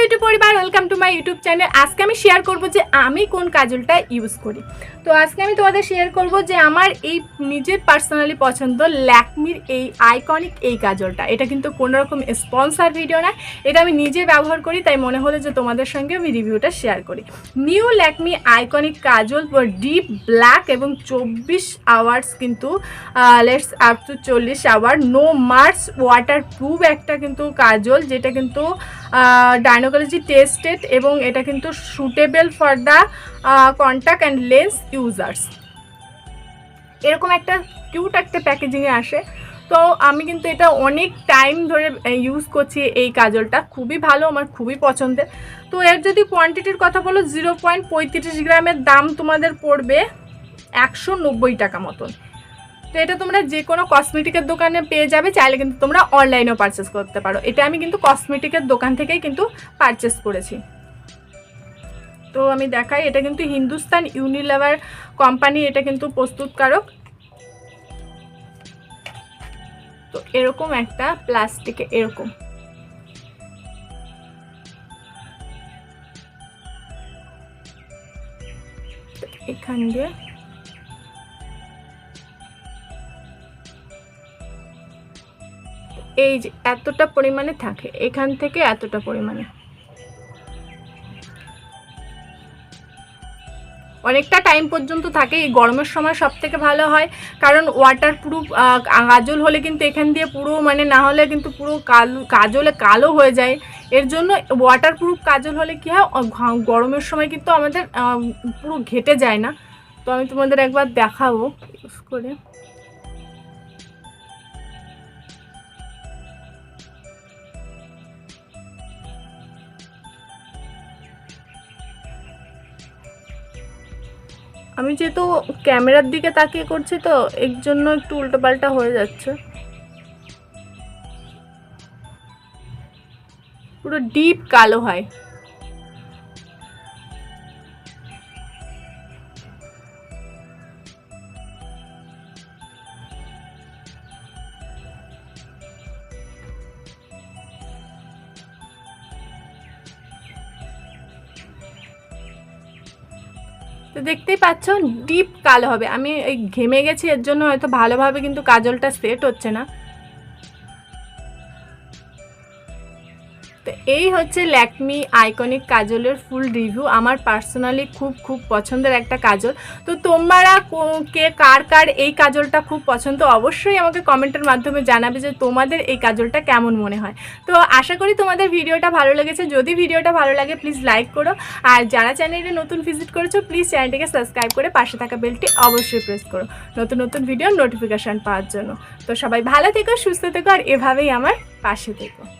YouTube পরিবার welcome to my YouTube channel আজকে আমি শেয়ার করব যে আমি কোন কাজলটা ইউজ করি। তো আজকে আমি তোমাদের শেয়ার করব যে আমার এই নিজের পার্সোনালি পছন্দ ল্যাকমির এই আইকনিক এই কাজলটা। এটা কিন্তু কোনো রকম স্পন্সার ভিডিও না এটা আমি নিজে ব্যবহার করি, তাই মনে হলো যে তোমাদের সঙ্গে আমি রিভিউটা শেয়ার করি। New Lakme iconic kajal deep black এবং চব্বিশ আওয়ার্স কিন্তু লেটস আপ টু চল্লিশ hour no mars water proof একটা কিন্তু কাজল, যেটা কিন্তু ডাইনোকোলজি টেস্টেড এবং এটা কিন্তু suitable for the contact and lens users এরকম একটা কিউট একটা প্যাকেজিংয়ে আসে। তো আমি কিন্তু এটা অনেক টাইম ধরে ইউজ করছি এই কাজলটা। খুবই ভালো, আমার খুবই পছন্দের। তো এর যদি কোয়ান্টিটির কথা বলো জিরো পয়েন্ট পঁয়ত্রিশ গ্রামের দাম তোমাদের পড়বে একশো নব্বই টাকা মতন। তো এটা তোমরা যে কোনো কসমেটিকের দোকানে পেয়ে যাবে, চাইলে কিন্তু তোমরা অনলাইনেও পারচেস করতে পারো। এটা আমি কিন্তু কসমেটিকের দোকান থেকেই কিন্তু পারচেস করেছি। তো আমি দেখাই, এটা কিন্তু হিন্দুস্তান ইউনিলেভার কোম্পানি এটা কিন্তু প্রস্তুতকারক। তো এরকম একটা প্লাস্টিকে এরকম। এখান দিয়ে এই যে এতটা পরিমাণে থাকে, এখান থেকে এতটা পরিমাণে। অনেকটা টাইম পর্যন্ত থাকে, এই গরমের সময় সব থেকে ভালো হয়। কারণ ওয়াটার প্রুফ গাজল হলে কিন্তু এখান দিয়ে পুরো মানে না হলে কিন্তু পুরো কালো কাজলে কালো হয়ে যায়। এর জন্য ওয়াটার প্রুফ কাজল হলে কী হয় গরমের সময় কিন্তু আমাদের পুরো ঘেটে যায় না। তো আমি তোমাদের একবার দেখাবো। করে। আমি যেহেতু ক্যামেরার দিকে তাকিয়ে করছি তো, এর জন্য একটু উল্টোপাল্টা হয়ে যাচ্ছে। পুরো ডিপ কালো হয়। তো দেখতেই পাচ্ছ ডিপ কালো হবে। আমি এই ঘেমে গেছি, এর জন্য হয়তো ভালোভাবে কিন্তু কাজলটা সেট হচ্ছে না। তো এই হচ্ছে ল্যাকমি আইকনিক কাজলের ফুল রিভিউ আমার পার্সোনালি খুব খুব পছন্দের একটা কাজল। তো তোমরা কো- কার কার এই কাজলটা খুব পছন্দ, অবশ্যই আমাকে কমেন্টের মাধ্যমে জানাবে যে তোমাদের এই কাজলটা কেমন মনে হয়। তো আশা করি তোমাদের ভিডিওটা ভালো লেগেছে। যদি ভিডিওটা ভালো লাগে প্লিজ লাইক করো। আর যারা চ্যানেলে নতুন ভিজিট করেছ প্লিজ চ্যানেলটিকে সাবস্ক্রাইব করে পাশে থাকা বেলটি অবশ্যই প্রেস করো। নতুন নতুন ভিডিওর নোটিফিকেশান পাওয়ার জন্য। তো সবাই ভালো থেকো, সুস্থ থেকো, আর এভাবেই আমার পাশে থেকো।